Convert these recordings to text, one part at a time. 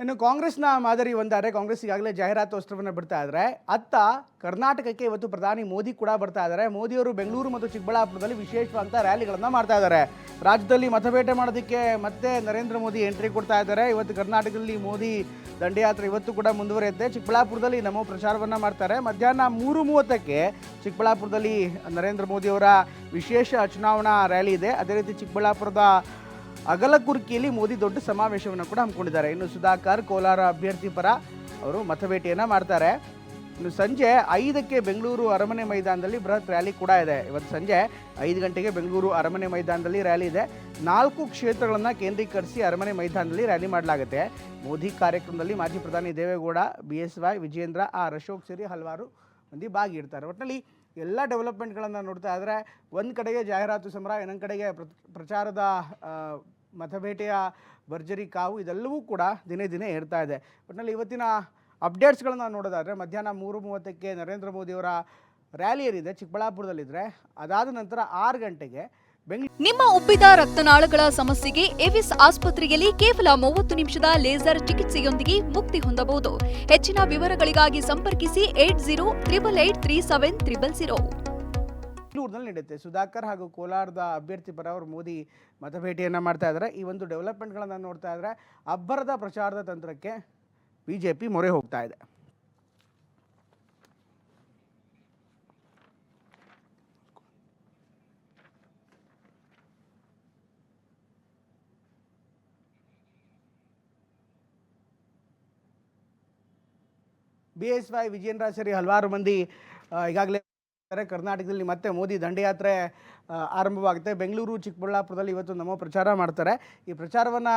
ಇನ್ನು ಕಾಂಗ್ರೆಸ್ನ ಮಾದರಿ ಒಂದಾದರೆ ಕಾಂಗ್ರೆಸ್ ಈಗಾಗಲೇ ಜಾಹೀರಾತು ಅಸ್ತ್ರವನ್ನು ಬಿಡ್ತಾ ಇದ್ದಾರೆ ಅತ್ತ ಕರ್ನಾಟಕಕ್ಕೆ ಇವತ್ತು ಪ್ರಧಾನಿ ಮೋದಿ ಕೂಡ ಬರ್ತಾ ಇದ್ದಾರೆ ಮೋದಿಯವರು ಬೆಂಗಳೂರು ಮತ್ತು ಚಿಕ್ಕಬಳ್ಳಾಪುರದಲ್ಲಿ ವಿಶೇಷವಾದಂಥ ರ್ಯಾಲಿಗಳನ್ನು ಮಾಡ್ತಾ ಇದ್ದಾರೆ ರಾಜ್ಯದಲ್ಲಿ ಮತಬೇಟೆ ಮಾಡೋದಕ್ಕೆ ಮತ್ತೆ ನರೇಂದ್ರ ಮೋದಿ ಎಂಟ್ರಿ ಕೊಡ್ತಾ ಇದ್ದಾರೆ. ಇವತ್ತು ಕರ್ನಾಟಕದಲ್ಲಿ ಮೋದಿ ದಂಡಯಾತ್ರೆ ಇವತ್ತು ಕೂಡ ಮುಂದುವರಿಯುತ್ತೆ. ಚಿಕ್ಕಬಳ್ಳಾಪುರದಲ್ಲಿ ನಮೋ ಪ್ರಚಾರವನ್ನು ಮಾಡ್ತಾರೆ. ಮಧ್ಯಾಹ್ನ ಮೂರು ಮೂವತ್ತಕ್ಕೆ ಚಿಕ್ಕಬಳ್ಳಾಪುರದಲ್ಲಿ ನರೇಂದ್ರ ಮೋದಿಯವರ ವಿಶೇಷ ಚುನಾವಣಾ ರ್ಯಾಲಿ ಇದೆ. ಅದೇ ರೀತಿ ಚಿಕ್ಕಬಳ್ಳಾಪುರದ ಅಗಲಕುರ್ಕಿಯಲ್ಲಿ ಮೋದಿ ದೊಡ್ಡ ಸಮಾವೇಶವನ್ನು ಕೂಡ ಹಮ್ಮಿಕೊಂಡಿದ್ದಾರೆ. ಇನ್ನು ಸುಧಾಕರ್, ಕೋಲಾರ ಅಭ್ಯರ್ಥಿ ಪರ ಅವರು ಮತಭೇಟಿಯನ್ನು ಮಾಡ್ತಾರೆ. ಇನ್ನು ಸಂಜೆ ಐದಕ್ಕೆ ಬೆಂಗಳೂರು ಅರಮನೆ ಮೈದಾನದಲ್ಲಿ ಬೃಹತ್ ರ್ಯಾಲಿ ಕೂಡ ಇದೆ. ಇವತ್ತು ಸಂಜೆ ಐದು ಗಂಟೆಗೆ ಬೆಂಗಳೂರು ಅರಮನೆ ಮೈದಾನದಲ್ಲಿ ರ್ಯಾಲಿ ಇದೆ. ನಾಲ್ಕು ಕ್ಷೇತ್ರಗಳನ್ನು ಕೇಂದ್ರೀಕರಿಸಿ ಅರಮನೆ ಮೈದಾನದಲ್ಲಿ ರ್ಯಾಲಿ ಮಾಡಲಾಗುತ್ತೆ. ಮೋದಿ ಕಾರ್ಯಕ್ರಮದಲ್ಲಿ ಮಾಜಿ ಪ್ರಧಾನಿ Devegowda, B S Y, Vijayendra, R Ashok ಸೇರಿ ಹಲವಾರು ಮಂದಿ ಭಾಗಿರ್ತಾರೆ ಒಟ್ಟಿನಲ್ಲಿ ಎಲ್ಲ ಡೆವಲಪ್ಮೆಂಟ್ಗಳನ್ನು ನೋಡ್ತಾ ಆದರೆ ಒಂದು ಕಡೆಗೆ ಜಾಹೀರಾತು ಸಮರ ಇನ್ನೊಂದು ಕಡೆಗೆ ಪ್ರ- ಪ್ರಚಾರದ ಮತಭೇಟೆಯ ಭರ್ಜರಿ ಕಾವು ಇದೆಲ್ಲವೂ ಕೂಡ ದಿನೇ ದಿನೇ ಏರ್ತಾ ಇದೆ. ಒಟ್ಟಿನಲ್ಲಿ ಇವತ್ತಿನ ಅಪ್ಡೇಟ್ಸ್ಗಳನ್ನು ನೋಡೋದಾದರೆ, ಮಧ್ಯಾಹ್ನ ಮೂರು ಮೂವತ್ತಕ್ಕೆ ನರೇಂದ್ರ ಮೋದಿಯವರ ರ್ಯಾಲಿ ಏನಿದೆ ಚಿಕ್ಕಬಳ್ಳಾಪುರದಲ್ಲಿದ್ದರೆ ಅದಾದ ನಂತರ ಆರು ಗಂಟೆಗೆ ನಿಮ್ಮ ಉಬ್ಬಿದ ರಕ್ತನಾಳಗಳ ಸಮಸ್ಯೆಗೆ ಎವಿಸ್ ಆಸ್ಪತ್ರೆಯಲ್ಲಿ ಕೇವಲ ಮೂವತ್ತು ನಿಮಿಷದ ಲೇಸರ್ ಚಿಕಿತ್ಸೆಯೊಂದಿಗೆ ಮುಕ್ತಿ ಹೊಂದಬಹುದು. ಹೆಚ್ಚಿನ ವಿವರಗಳಿಗಾಗಿ ಸಂಪರ್ಕಿಸಿ eight zero triple eight three seven triple zero. ಬೆಂಗಳೂರಿನಲ್ಲಿ ನಡೆಯುತ್ತೆ. ಸುಧಾಕರ್ ಹಾಗೂ ಕೋಲಾರದ ಅಭ್ಯರ್ಥಿ ಪರ ಅವರು ಮೋದಿ ಮತಭೇಟಿಯನ್ನು ಮಾಡ್ತಾ ಇದ್ದಾರೆ. ಈ ಒಂದು ಡೆವಲಪ್ಮೆಂಟ್ಗಳನ್ನು ನೋಡ್ತಾ ಇದ್ದರೆ ಅಬ್ಬರದ ಪ್ರಚಾರದ ತಂತ್ರಕ್ಕೆ ಬಿ ಜೆ ಪಿ ಮೊರೆ ಹೋಗ್ತಾ ಇದೆ. ಬಿ ಎಸ್ ವೈ ವಿಜಯೇಂದ್ರ ಸೇರಿ ಹಲವಾರು ಮಂದಿ ಈಗಾಗಲೇ ಕರ್ನಾಟಕದಲ್ಲಿ ಮತ್ತೆ ಮೋದಿ ದಂಡಯಾತ್ರೆ ಆರಂಭವಾಗುತ್ತೆ. ಬೆಂಗಳೂರು, ಚಿಕ್ಕಬಳ್ಳಾಪುರದಲ್ಲಿ ಇವತ್ತು ನಮ್ಮ ಪ್ರಚಾರ ಮಾಡ್ತಾರೆ. ಈ ಪ್ರಚಾರವನ್ನು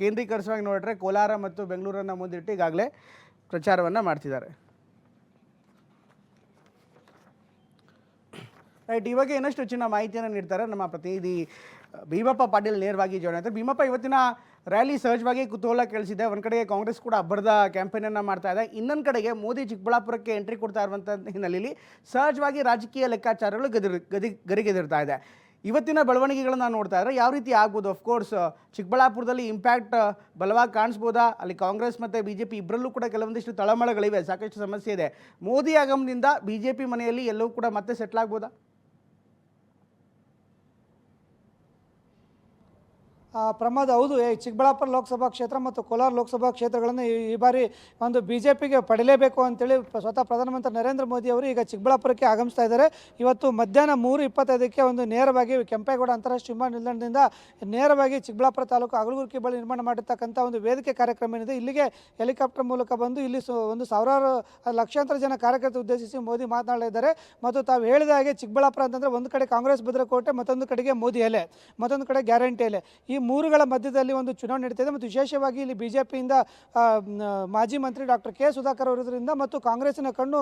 ಕೇಂದ್ರೀಕರಿಸುವಾಗಿ ನೋಡಿದ್ರೆ ಕೋಲಾರ ಮತ್ತು ಬೆಂಗಳೂರನ್ನು ಮುಂದಿಟ್ಟು ಈಗಾಗಲೇ ಪ್ರಚಾರವನ್ನು ಮಾಡ್ತಿದ್ದಾರೆ. ರೈಟ್ ಇವಾಗ ಇನ್ನಷ್ಟು ಹೆಚ್ಚಿನ ಮಾಹಿತಿಯನ್ನು ನೀಡ್ತಾರೆ ನಮ್ಮ ಪ್ರತಿನಿಧಿ ಭೀಮಪ್ಪ ಪಾಟೀಲ್ ನೇರವಾಗಿ ಜಾಯ್ನ್ ಆಗ್ತಾರೆ ಭೀಮಪ್ಪ ಇವತ್ತಿನ ರ್ಯಾಲಿ ಸಹಜವಾಗಿ ಕುತೂಹಲ ಕೇಳಿಸಿದೆ ಒಂದು ಕಡೆಗೆ ಕಾಂಗ್ರೆಸ್ ಕೂಡ ಅಬ್ಬರದ ಕ್ಯಾಂಪೇನನ್ನು ಮಾಡ್ತಾ ಇದೆ. ಇನ್ನೊಂದು ಕಡೆಗೆ ಮೋದಿ ಚಿಕ್ಕಬಳ್ಳಾಪುರಕ್ಕೆ ಎಂಟ್ರಿ ಕೊಡ್ತಾ ಇರುವಂಥ ಹಿನ್ನೆಲೆಯಲ್ಲಿ ಸಹಜವಾಗಿ ರಾಜಕೀಯ ಲೆಕ್ಕಾಚಾರಗಳು ಗದಿರ್, ಗದಿ, ಗರಿಗೆದಿರ್ತಾ ಇದೆ. ಇವತ್ತಿನ ಬೆಳವಣಿಗೆಗಳನ್ನ ನೋಡ್ತಾ ಇದ್ರೆ ಯಾವ ರೀತಿ ಆಗ್ಬೋದು ಅಫ್ಕೋರ್ಸ್ ಚಿಕ್ಕಬಳ್ಳಾಪುರದಲ್ಲಿ ಇಂಪ್ಯಾಕ್ಟ್ ಬಲವಾಗಿ ಕಾಣಿಸ್ಬೋದಾ? ಅಲ್ಲಿ ಕಾಂಗ್ರೆಸ್ ಮತ್ತು ಬಿ ಜೆ ಪಿ ಇಬ್ಬರಲ್ಲೂ ಕೂಡ ಕೆಲವೊಂದಿಷ್ಟು ತಳಮಳಗಳಿವೆ. ಸಾಕಷ್ಟು ಸಮಸ್ಯೆ ಇದೆ. ಮೋದಿ ಆಗಮನದಿಂದ ಬಿ ಜೆ ಪಿ ಮನೆಯಲ್ಲಿ ಎಲ್ಲವೂ ಕೂಡ ಮತ್ತೆ ಸೆಟ್ಲ್ ಆಗ್ಬೋದಾ? ಪ್ರಮಾದ ಹೌದು. ಚಿಕ್ಕಬಳ್ಳಾಪುರ ಲೋಕಸಭಾ ಕ್ಷೇತ್ರ ಮತ್ತು ಕೋಲಾರ ಲೋಕಸಭಾ ಕ್ಷೇತ್ರಗಳನ್ನು ಈ ಬಾರಿ ಒಂದು ಬಿ ಜೆ ಪಿಗೆ ಪಡೀಲೇಬೇಕು ಅಂತೇಳಿ ಸ್ವತಃ ಪ್ರಧಾನಮಂತ್ರಿ ನರೇಂದ್ರ ಮೋದಿ ಅವರು ಈಗ ಚಿಕ್ಕಬಳ್ಳಾಪುರಕ್ಕೆ ಆಗಮಿಸ್ತಾ ಇದ್ದಾರೆ. ಇವತ್ತು ಮಧ್ಯಾಹ್ನ ಮೂರು ಇಪ್ಪತ್ತೈದಕ್ಕೆ ಒಂದು ನೇರವಾಗಿ ಕೆಂಪೇಗೌಡ ಅಂತಾರಾಷ್ಟ್ರೀಯ ವಿಮಾನ ನಿಲ್ದಾಣದಿಂದ ನೇರವಾಗಿ ಚಿಕ್ಕಬಳ್ಳಾಪುರ ತಾಲೂಕು ಅಗಲಗುರ್ಕಿ ಬಳಿ ನಿರ್ಮಾಣ ಮಾಡಿರ್ತಕ್ಕಂಥ ಒಂದು ವೇದಿಕೆ ಕಾರ್ಯಕ್ರಮ ಏನಿದೆ. ಇಲ್ಲಿಗೆ ಹೆಲಿಕಾಪ್ಟರ್ ಮೂಲಕ ಬಂದು ಇಲ್ಲಿ ಒಂದು ಸಾವಿರಾರು ಲಕ್ಷಾಂತರ ಜನ ಕಾರ್ಯಕರ್ತರು ಉದ್ದೇಶಿಸಿ ಮೋದಿ ಮಾತನಾಡಲಿದ್ದಾರೆ ಮತ್ತು ತಾವು ಹೇಳಿದ ಹಾಗೆ ಚಿಕ್ಕಬಳ್ಳಾಪುರ ಅಂತಂದರೆ ಒಂದು ಕಡೆ ಕಾಂಗ್ರೆಸ್ ಭದ್ರಕೋಟೆ, ಮತ್ತೊಂದು ಕಡೆಗೆ ಮೋದಿ ಎಲೆ, ಮತ್ತೊಂದು ಕಡೆ ಗ್ಯಾರಂಟಿ ಎಲೆ. ಈ ಮೂರುಗಳ ಮಧ್ಯದಲ್ಲಿ ಒಂದು ಚುನಾವಣೆ ನಡೀತಿದೆ ಮತ್ತು ವಿಶೇಷವಾಗಿ ಇಲ್ಲಿ ಬಿ ಜೆ ಪಿಯಿಂದ ಮಾಜಿ ಮಂತ್ರಿ ಡಾಕ್ಟರ್ ಕೆ ಸುಧಾಕರ್ ಅವರಿದ್ದರಿಂದ ಮತ್ತು ಕಾಂಗ್ರೆಸ್ನ ಕಣ್ಣು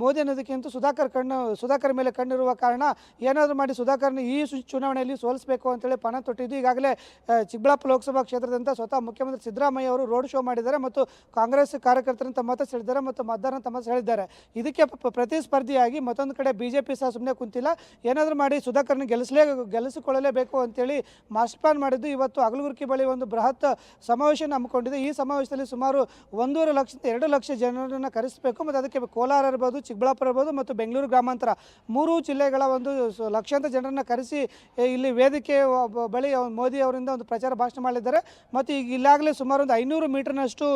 ಮೋದಿ ಅನ್ನೋದಕ್ಕಿಂತ ಸುಧಾಕರ್ ಕಣ್ಣು, ಸುಧಾಕರ್ ಮೇಲೆ ಕಣ್ಣಿರುವ ಕಾರಣ ಏನಾದರೂ ಮಾಡಿ ಸುಧಾಕರ್ನ ಈ ಚುನಾವಣೆಯಲ್ಲಿ ಸೋಲಿಸಬೇಕು ಅಂತೇಳಿ ಪಣ ತೊಟ್ಟಿದ್ದು. ಈಗಾಗಲೇ ಚಿಕ್ಕಬಳ್ಳಾಪುರ ಲೋಕಸಭಾ ಕ್ಷೇತ್ರದಂತ ಸ್ವತಃ ಮುಖ್ಯಮಂತ್ರಿ ಸಿದ್ದರಾಮಯ್ಯ ಅವರು ರೋಡ್ ಶೋ ಮಾಡಿದ್ದಾರೆ ಮತ್ತು ಕಾಂಗ್ರೆಸ್ ಕಾರ್ಯಕರ್ತರನ್ನು ತಮ್ಮ ಮತ ಸೆಳೆದಿದ್ದಾರೆ ಮತ್ತು ಮತದಾರನ ತಮ್ಮ ಸೆಳೆದಿದ್ದಾರೆ. ಇದಕ್ಕೆ ಪ್ರತಿಸ್ಪರ್ಧಿಯಾಗಿ ಮತ್ತೊಂದು ಕಡೆ ಬಿ ಜೆ ಪಿ ಸಹ ಸುಮ್ಮನೆ ಕುಂತಿಲ್ಲ. ಏನಾದರೂ ಮಾಡಿ ಸುಧಾಕರ್ನ ಗೆಲ್ಲಿಸಲೇ ಗೆಲ್ಲಿಸಿಕೊಳ್ಳಲೇಬೇಕು ಅಂತೇಳಿ ಮಾಸ್ಟರ್ ಪ್ಲಾನ್ ಮಾಡಿದ್ದು. ಇವತ್ತು ಅಗಲಗುರ್ಕಿ ಬಳಿ ಒಂದು ಬೃಹತ್ ಸಮಾವೇಶ ಹಮ್ಮಿಕೊಂಡಿದೆ. ಈ ಸಮಾವೇಶದಲ್ಲಿ ಸುಮಾರು ಒಂದೂವರೆ ಲಕ್ಷ ಎರಡು ಲಕ್ಷ ಜನರನ್ನು ಕರೆಸಬೇಕು ಮತ್ತು ಅದಕ್ಕೆ ಕೋಲಾರ ಇರ್ಬೋದು ಚಿಕ್ಕಬಳ್ಳಾಪುರ ಇರ್ಬೋದು ಮತ್ತು ಬೆಂಗಳೂರು ಗ್ರಾಮಾಂತರ ಮೂರು ಜಿಲ್ಲೆಗಳ ಒಂದು ಲಕ್ಷಾಂತರ ಜನರನ್ನು ಕರೆಸಿ ಇಲ್ಲಿ ವೇದಿಕೆ ಬಳಿ ಮೋದಿ ಅವರಿಂದ ಒಂದು ಪ್ರಚಾರ ಭಾಷಣ ಮಾಡಿದ್ದಾರೆ. ಮತ್ತು ಈಗ ಇಲ್ಲಾಗಲೇ ಸುಮಾರು ಒಂದು ಐನೂರು ಮೀಟರ್ನಷ್ಟು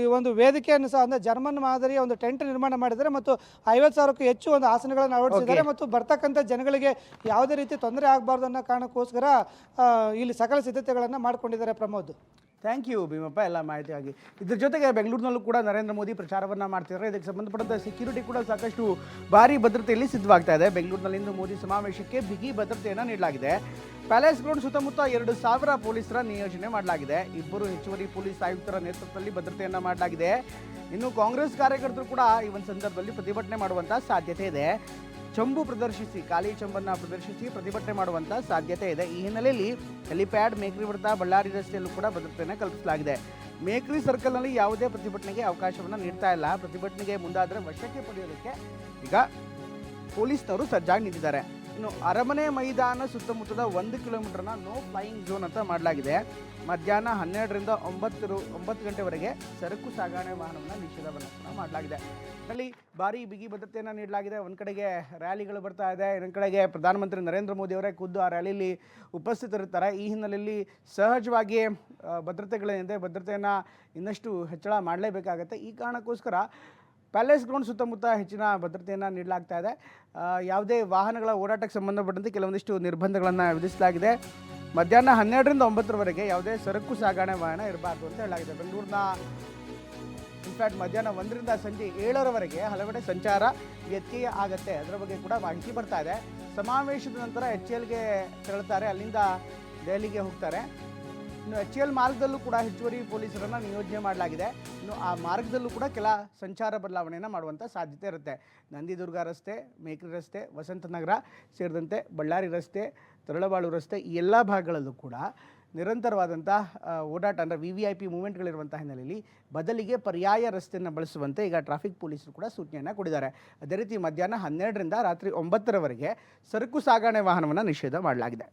ಈ ಒಂದು ವೇದಿಕೆಯನ್ನು ಸಹ ಅಂದರೆ ಜರ್ಮನ್ ಮಾದರಿಯ ಒಂದು ಟೆಂಟ್ ನಿರ್ಮಾಣ ಮಾಡಿದ್ದಾರೆ ಮತ್ತು ಐವತ್ತು ಸಾವಿರಕ್ಕೂ ಹೆಚ್ಚು ಒಂದು ಆಸನಗಳನ್ನು ಅಳವಡಿಸಿದ್ದಾರೆ ಮತ್ತು ಬರ್ತಕ್ಕಂಥ ಜನಗಳಿಗೆ ಯಾವುದೇ ರೀತಿ ತೊಂದರೆ ಆಗಬಾರ್ದು ಅನ್ನೋ ಕಾರಣಕ್ಕೋಸ್ಕರ ಇಲ್ಲಿ ಸಕಲ ಸಿದ್ಧತೆಗಳನ್ನು ಮಾಡಿಕೊಂಡಿದ್ದಾರೆ ಪ್ರಮೋದ್. ಥ್ಯಾಂಕ್ ಯು ಭೀಮಪ್ಪ, ಎಲ್ಲ ಮಾಹಿತಿಯಾಗಿ. ಇದ್ರ ಜೊತೆಗೆ ಬೆಂಗಳೂರಿನಲ್ಲೂ ಕೂಡ ನರೇಂದ್ರ ಮೋದಿ ಪ್ರಚಾರವನ್ನು ಮಾಡ್ತಿದ್ದಾರೆ. ಇದಕ್ಕೆ ಸಂಬಂಧಪಟ್ಟಂತೆ ಸೆಕ್ಯೂರಿಟಿ ಕೂಡ ಸಾಕಷ್ಟು ಭಾರಿ ಭದ್ರತೆಯಲ್ಲಿ ಸಿದ್ಧವಾಗ್ತಾ ಇದೆ. ಬೆಂಗಳೂರಿನಲ್ಲಿಂದು ಮೋದಿ ಸಮಾವೇಶಕ್ಕೆ ಬಿಗಿ ಭದ್ರತೆಯನ್ನು ನೀಡಲಾಗಿದೆ. ಪ್ಯಾಲೇಸ್ ಗ್ರೌಂಡ್ ಸುತ್ತಮುತ್ತ ಎರಡು ಸಾವಿರ ಪೊಲೀಸರ ನಿಯೋಜನೆ ಮಾಡಲಾಗಿದೆ. ಇಬ್ಬರು ಹೆಚ್ಚುವರಿ ಪೊಲೀಸ್ ಆಯುಕ್ತರ ನೇತೃತ್ವದಲ್ಲಿ ಭದ್ರತೆಯನ್ನು ಮಾಡಲಾಗಿದೆ. ಇನ್ನು ಕಾಂಗ್ರೆಸ್ ಕಾರ್ಯಕರ್ತರು ಕೂಡ ಈ ಒಂದು ಸಂದರ್ಭದಲ್ಲಿ ಪ್ರತಿಭಟನೆ ಮಾಡುವಂಥ ಸಾಧ್ಯತೆ ಇದೆ. ಚಂಬು ಪ್ರದರ್ಶಿಸಿ ಖಾಲಿ ಚಂಬನ್ನು ಪ್ರದರ್ಶಿಸಿ ಪ್ರತಿಭಟನೆ ಮಾಡುವಂಥ ಸಾಧ್ಯತೆ ಇದೆ. ಈ ಹಿನ್ನೆಲೆಯಲ್ಲಿ ಹೆಲಿಪ್ಯಾಡ್, ಮೇಕ್ರಿ ವೃತ್ತ, ಬಳ್ಳಾರಿ ರಸ್ತೆಯಲ್ಲೂ ಕೂಡ ಭದ್ರತೆಯನ್ನು ಕಲ್ಪಿಸಲಾಗಿದೆ. ಮೇಕ್ರಿ ಸರ್ಕಲ್ನಲ್ಲಿ ಯಾವುದೇ ಪ್ರತಿಭಟನೆಗೆ ಅವಕಾಶವನ್ನು ನೀಡ್ತಾ ಇಲ್ಲ. ಪ್ರತಿಭಟನೆಗೆ ಮುಂದಾದರೆ ವಶಕ್ಕೆ ಪಡೆಯೋದಕ್ಕೆ ಈಗ ಪೊಲೀಸ್ನವರು ಸಜ್ಜಾಗಿ ನಿಂತಿದ್ದಾರೆ. ಇನ್ನು ಅರಮನೆ ಮೈದಾನ ಸುತ್ತಮುತ್ತದ ಒಂದು ಕಿಲೋಮೀಟರ್ನ ನೋ ಫ್ಲೈಯಿಂಗ್ ಝೋನ್ ಅಂತ ಮಾಡಲಾಗಿದೆ. ಮಧ್ಯಾಹ್ನ ಹನ್ನೆರಡರಿಂದ ಒಂಬತ್ತು ಒಂಬತ್ತು ಗಂಟೆವರೆಗೆ ಸರಕು ಸಾಗಣೆ ವಾಹನವನ್ನು ನಿಷೇಧವನ್ನು ಮಾಡಲಾಗಿದೆ. ಅಲ್ಲಿ ಭಾರಿ ಬಿಗಿ ಭದ್ರತೆಯನ್ನು ನೀಡಲಾಗಿದೆ. ಒಂದು ಕಡೆಗೆ ರ್ಯಾಲಿಗಳು ಬರ್ತಾ ಇದೆ. ಇನ್ನೊಂದು ಕಡೆಗೆ ಪ್ರಧಾನಮಂತ್ರಿ ನರೇಂದ್ರ ಮೋದಿ ಅವರೇ ಖುದ್ದು ಆ ರ್ಯಾಲಿಯಲ್ಲಿ ಉಪಸ್ಥಿತರಿರ್ತಾರೆ. ಈ ಹಿನ್ನೆಲೆಯಲ್ಲಿ ಸಹಜವಾಗಿ ಭದ್ರತೆಗಳೇನಿದೆ ಭದ್ರತೆಯನ್ನು ಇನ್ನಷ್ಟು ಹೆಚ್ಚಳ ಮಾಡಲೇಬೇಕಾಗತ್ತೆ. ಈ ಕಾರಣಕ್ಕೋಸ್ಕರ ಪ್ಯಾಲೇಸ್ ಗ್ರೌಂಡ್ ಸುತ್ತಮುತ್ತ ಹೆಚ್ಚಿನ ಭದ್ರತೆಯನ್ನು ನೀಡಲಾಗ್ತಾ ಇದೆ. ಯಾವುದೇ ವಾಹನಗಳ ಓಡಾಟಕ್ಕೆ ಸಂಬಂಧಪಟ್ಟಂತೆ ಕೆಲವೊಂದಿಷ್ಟು ನಿರ್ಬಂಧಗಳನ್ನು ವಿಧಿಸಲಾಗಿದೆ. ಮಧ್ಯಾಹ್ನ ಹನ್ನೆರಡರಿಂದ ಒಂಬತ್ತರವರೆಗೆ ಯಾವುದೇ ಸರಕು ಸಾಗಣೆ ವಾಹನ ಇರಬಾರ್ದು ಅಂತ ಹೇಳಲಾಗಿದೆ. ಬೆಂಗಳೂರಿನ ಇನ್ಫ್ಯಾಕ್ಟ್ ಮಧ್ಯಾಹ್ನ ಒಂದರಿಂದ ಸಂಜೆ ಏಳರವರೆಗೆ ಹಲವೆಡೆ ಸಂಚಾರ ವ್ಯತ್ಯಯ ಆಗುತ್ತೆ. ಅದರ ಬಗ್ಗೆ ಕೂಡ ಮಾಹಿತಿ ಬರ್ತಾ ಇದೆ. ಸಮಾವೇಶದ ನಂತರ ಎಚ್ ಎಲ್ಗೆ ತೆರಳುತ್ತಾರೆ. ಅಲ್ಲಿಂದ ದೆಹಲಿಗೆ ಹೋಗ್ತಾರೆ. ಎಚ್ ಎಲ್ ಮಾರ್ಗದಲ್ಲೂ ಕೂಡ ಹೆಚ್ಚುವರಿ ಪೊಲೀಸರನ್ನು ನಿಯೋಜನೆ ಮಾಡಲಾಗಿದೆ. ಇನ್ನು ಆ ಮಾರ್ಗದಲ್ಲೂ ಕೂಡ ಕೆಲ ಸಂಚಾರ ಬದಲಾವಣೆಯನ್ನು ಮಾಡುವಂಥ ಸಾಧ್ಯತೆ ಇರುತ್ತೆ. ನಂದಿದುರ್ಗ ರಸ್ತೆ ಮೇಕ್ರಿ ರಸ್ತೆ ವಸಂತ ನಗರ ಸೇರಿದಂತೆ ಬಳ್ಳಾರಿ ರಸ್ತೆ, ತರಳಬಾಳು ರಸ್ತೆ ಈ ಎಲ್ಲ ಭಾಗಗಳಲ್ಲೂ ಕೂಡ ನಿರಂತರವಾದಂಥ ಓಡಾಟ ಅಂದರೆ ವಿ ವಿ ಐ ಪಿ ಮೂವ್ಮೆಂಟ್ಗಳಿರುವಂಥ ಹಿನ್ನೆಲೆಯಲ್ಲಿ ಬದಲಿಗೆ ಪರ್ಯಾಯ ರಸ್ತೆಯನ್ನು ಬಳಸುವಂತೆ ಈಗ ಟ್ರಾಫಿಕ್ ಪೊಲೀಸರು ಕೂಡ ಸೂಚನೆಯನ್ನು ಕೊಟ್ಟಿದ್ದಾರೆ ಅದೇ ರೀತಿ ಮಧ್ಯಾಹ್ನ ಹನ್ನೆರಡರಿಂದ ರಾತ್ರಿ ಒಂಬತ್ತರವರೆಗೆ ಸರಕು ಸಾಗಣೆ ವಾಹನವನ್ನು ನಿಷೇಧ ಮಾಡಲಾಗಿದೆ.